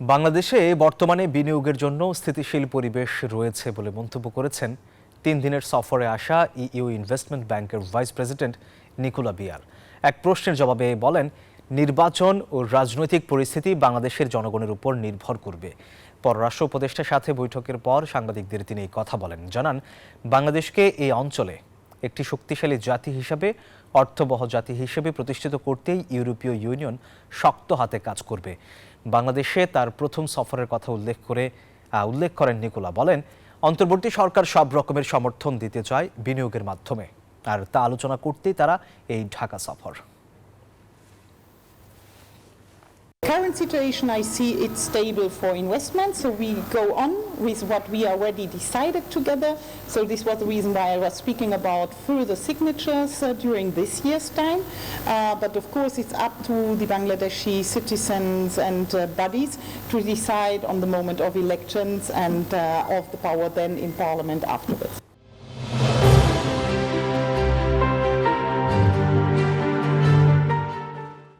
বাংলাদেশে বর্তমানে বিনিয়োগের জন্য স্থিতিশীল পরিবেশ রয়েছে বলে মন্তব্য করেছেন তিন দিনের সফরে আসা ইইউ ইনভেস্টমেন্ট ব্যাংকের ভাইস প্রেসিডেন্ট নিকোলা বিয়ার এক প্রশ্নের জবাবে বলেন, নির্বাচন ও রাজনৈতিক পরিস্থিতি বাংলাদেশের জনগণের উপর নির্ভর করবে। পররাষ্ট্র উপদেষ্টার সাথে বৈঠকের পর সাংবাদিকদের তিনি এই কথা বলেন। জানান, বাংলাদেশকে এই অঞ্চলে একটি শক্তিশালী জাতি হিসাবে, অর্থবহ জাতি হিসেবে প্রতিষ্ঠিত করতেই ইউরোপীয় ইউনিয়ন শক্ত হাতে কাজ করবে। বাংলাদেশে তার প্রথম সফরের কথা উল্লেখ করে উল্লেখ করেন নিকোলা। বলেন, অন্তর্বর্তী সরকার সব রকমের সমর্থন দিতে চায় বিনিয়োগের মাধ্যমে। আর তা আলোচনা করতেই তারা এই ঢাকা সফর। Current situation, I see it's stable for investment, so we go on with what we already decided together. So this was the reason why I was speaking about further signatures uh, during this year's time. Uh, but of course, it's up to the Bangladeshi citizens and uh, bodies to decide on the moment of elections and uh, of the power then in parliament afterwards.